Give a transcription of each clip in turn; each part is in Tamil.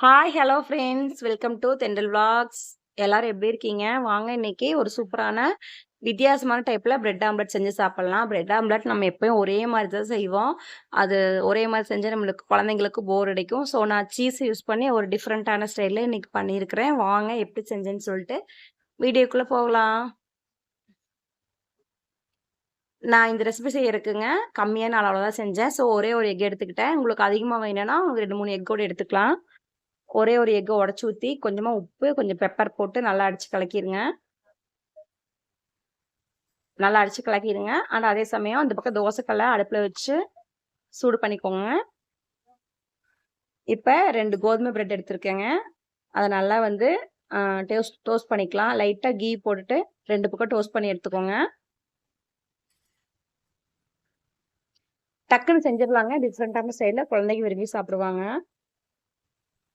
Hi hello friends welcome to தெண்டல் vlogs. எல்லாரும் எப்படி இருக்கீங்க? வாங்க இன்னைக்கு ஒரு சூப்பரான வித்தியாசமான டைப்பில் பிரெட் ஆம்லெட் செஞ்சு சாப்பிட்லாம். பிரெட் ஆம்லெட் நம்ம எப்பயும் ஒரே மாதிரி தான் செய்வோம். அது ஒரே மாதிரி செஞ்சு நம்மளுக்கு குழந்தைங்களுக்கு போர் அடிக்கும். ஸோ நான் சீஸ் யூஸ் பண்ணி ஒரு டிஃப்ரெண்ட்டான ஸ்டைலில் இன்னைக்கு பண்ணியிருக்கிறேன். வாங்க எப்படி செஞ்சேன்னு சொல்லிட்டு வீடியோக்குள்ளே போகலாம். நான் இந்த ரெசிபி செய்யறதுக்குங்க கம்மியான அளவில் தான் செஞ்சேன். ஸோ ஒரே ஒரு எக் எடுத்துக்கிட்டேன். உங்களுக்கு அதிகமாக வேணும்னா ரெண்டு மூணு எக்கோடு எடுத்துக்கலாம். ஒரே ஒரு எக்கை உடச்சி ஊற்றி கொஞ்சமாக உப்பு கொஞ்சம் பெப்பர் போட்டு நல்லா அடித்து கலக்கிடுங்க நல்லா அடித்து கலக்கிடுங்க ஆனால் அதே சமயம் அந்த பக்கம் தோசைக்கல்லை அடுப்பில் வச்சு சூடு பண்ணிக்கோங்க. இப்போ ரெண்டு கோதுமை பிரெட் எடுத்திருக்கேங்க. அதை நல்லா வந்து டோஸ்ட் டோஸ்ட் பண்ணிக்கலாம். லைட்டாக கீ போட்டுட்டு ரெண்டு பக்கம் டோஸ்ட் பண்ணி எடுத்துக்கோங்க. டக்குன்னு செஞ்சிடலாங்க. டிஃப்ரெண்ட்டான ஸ்டைலில் குழந்தைங்க விரும்பி சாப்பிடுவாங்க.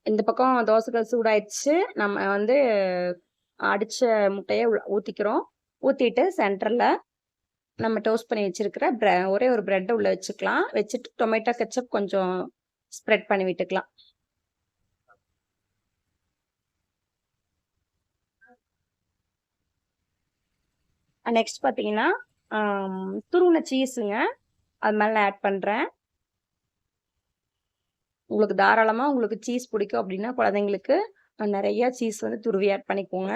இந்த பக்கம் தோசைக்கல் சூடாயிடுச்சு. நம்ம வந்து அடித்த முட்டையை ஊற்றிக்கிறோம் ஊற்றிட்டு சென்டரில் நம்ம டோஸ்ட் பண்ணி வச்சுருக்கிற ப்ரெ ஒரே ஒரு ப்ரெட்டை உள்ளே வச்சுக்கலாம். வச்சுட்டு டொமேட்டோ கெச்சப் கொஞ்சம் ஸ்ப்ரெட் பண்ணி விட்டுக்கலாம். நெக்ஸ்ட் பார்த்தீங்கன்னா துருவின சீஸுங்க அது மேலே ஆட் பண்ணுறேன் உங்களுக்கு தாராளமாக உங்களுக்கு சீஸ் பிடிக்கும் அப்படின்னா குழந்தைங்களுக்கு நிறையா சீஸ் வந்து துருவி ஆட் பண்ணிக்கோங்க.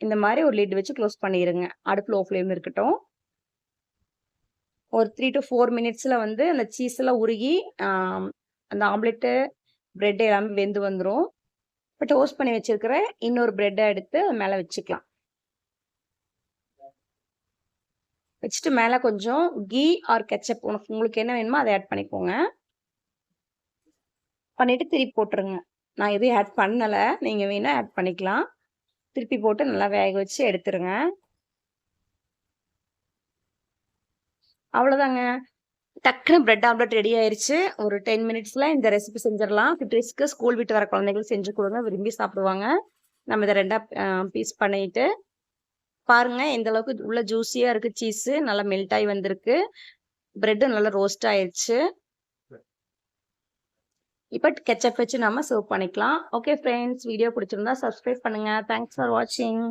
இந்த மாதிரி ஒரு லிட் வச்சு க்ளோஸ் பண்ணிடுங்க அடுப்பு லோ ஃப்ளேம் இருக்கட்டும். ஒரு த்ரீ டு ஃபோர் மினிட்ஸில் வந்து அந்த சீஸெல்லாம் உருகி அந்த ஆம்லெட்டு ப்ரெட் எல்லாமே வெந்து வந்துடும் இப்போ டோஸ்ட் பண்ணி வச்சுருக்கிற இன்னொரு ப்ரெட்டை எடுத்து அது மேலே வச்சுக்கலாம். வச்சுட்டு மேலே கொஞ்சம் கீ ஆர் கெச்சப் உனக்கு உங்களுக்கு என்ன வேணுமோ அதை ஆட் பண்ணிக்கோங்க. பண்ணிவிட்டு திருப்பி போட்டுருங்க. நான் எதுவும் ஆட் பண்ணலை. நீங்கள் வேணால் ஆட் பண்ணிக்கலாம். திருப்பி போட்டு நல்லா வேக வச்சு எடுத்துருங்க. அவ்வளோதாங்க. டக்குன்னு பிரெட் ஆம்லெட் ரெடி ஆயிடுச்சு ஒரு டென் மினிட்ஸில் இந்த ரெசிபி செஞ்சிடலாம். ஃபிஃப்டிஸ்க்கு ஸ்கூல் விட்டு வர குழந்தைகள் செஞ்சு கொடுங்க. விரும்பி சாப்பிடுவாங்க. நம்ம இதை ரெண்டாக பீஸ் பண்ணிட்டு பாருங்கள் எந்த அளவுக்கு உள்ள ஜூஸியாக இருக்குது சீஸு நல்லா மெல்ட் ஆகி வந்திருக்கு. ப்ரெட்டு நல்லா ரோஸ்ட் ஆயிடுச்சு இப்போ கெச்சப் வச்சு நம்ம சர்வ் பண்ணிக்கலாம். ஓகே ஃப்ரெண்ட்ஸ் வீடியோ பிடிச்சிருந்தா சப்ஸ்கிரைப் பண்ணுங்கள் தேங்க்ஸ் ஃபார் வாட்சிங்